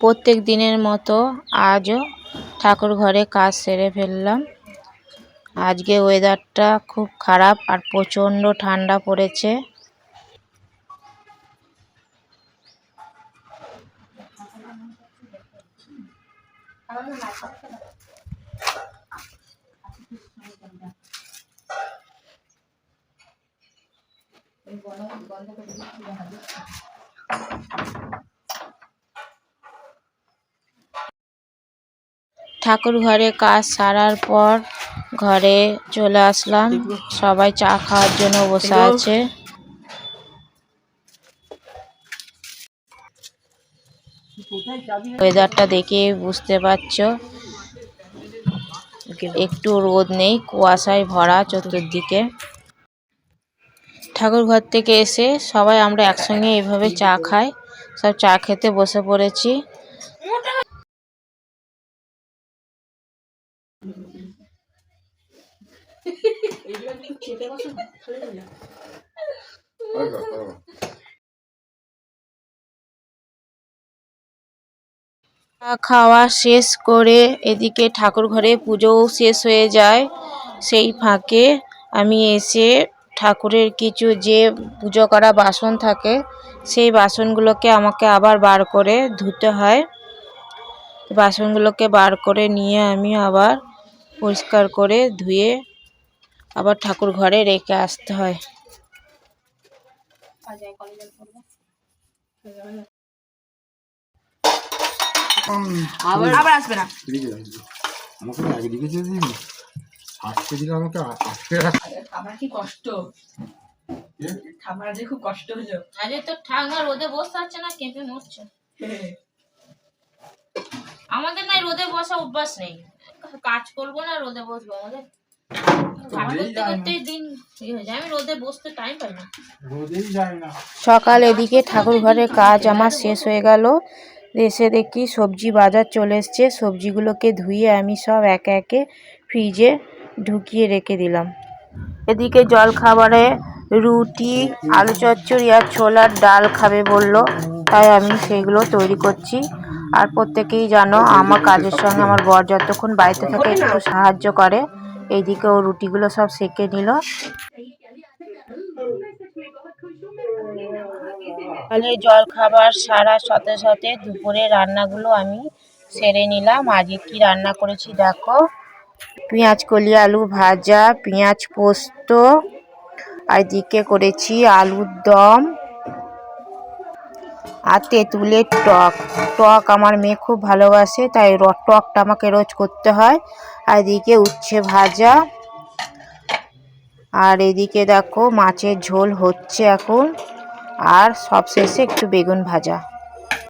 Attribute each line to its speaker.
Speaker 1: প্রত্যেক দিনের মতো আজও ঠাকুর ঘরে কাজ সেরে ফেললাম। আজকে ওয়েদারটা খুব খারাপ আর প্রচণ্ড ঠান্ডা পড়েছে। ঠাকুর ঘরে কাজ সারার পর ঘরে চলে আসলাম। সবাই চা খাওয়ার জন্য বসে আছে। ওয়েদারটা দেখে বুঝতে পারছ। একটু রোদ নেই কুয়াশায় ভরা চতুর্দিকে। ঠাকুর ঘর থেকে এসে সবাই আমরা একসঙ্গে এইভাবে চা খাই। সব চা খেতে বসে পড়েছি। খাওয়া শেষ করে এদিকে ঠাকুর ঘরে পুজোও শেষ হয়ে যায়। সেই ফাঁকে আমি এসে ঠাকুরের কিছু যে পুজো করা বাসন থাকে, সেই বাসনগুলোকে আমাকে আবার বার করে ধুতে হয়। বাসনগুলোকে বার করে নিয়ে আমি আবার পরিষ্কার করে ধুয়ে আবার ঠাকুর ঘরে রেখে আসতে হয়।
Speaker 2: আবার আবার আসবে না।
Speaker 3: আমাকে আগে লিখেছে আজকে দিলে আমাকে আজকে
Speaker 2: আমার কি কষ্ট? যে খুব কষ্ট হলো।
Speaker 1: আরে তো ঠাঙ্গা রোদে বসতে পারছে না কেঁপে মরছে। আমাদের নাই রোদে বসা অভ্যাস নেই। কাজ করব না রোদে বসবো। আমাদের সকাল এদিকে ঠাকুর ঘরের কাজ আমার শেষ হয়ে গেল। এসে দেখি সবজি বাজার চলে এসছে। সবজিগুলোকে ধুয়ে আমি সব একে একে ফ্রিজে ঢুকিয়ে রেখে দিলাম। এদিকে জল খাবারে রুটি। আলু চচ্চড়ি আর ছোলার ডাল খাবে বলল। তাই আমি সেইগুলো তৈরি করছি। আর প্রত্যেকেই জানো আমার কাজের সঙ্গে আমার বর যতক্ষণ বাড়িতে থাকে একটু সাহায্য করে। এইদিকে ও রুটিগুলো সব সেকে নিল। সকালে জল, খাবার সারার সাথে সাথে দুপুরে রান্নাগুলো আমি সেরে নিলাম। আজকে কি রান্না করেছি দেখো। পেঁয়াজ, কলি, আলু ভাজা, পেঁয়াজ পোস্ত, আর এদিকে করেছি আলুর দম। আর তেঁতুলের টক। টক আমার মেয়ে খুব ভালোবাসে, তাই টকটা আমাকে রোজ করতে হয়। আর এদিকে উচ্ছে ভাজা। আর এদিকে দেখো মাছের ঝোল হচ্ছে এখন। আর সবশেষে একটু বেগুন ভাজা।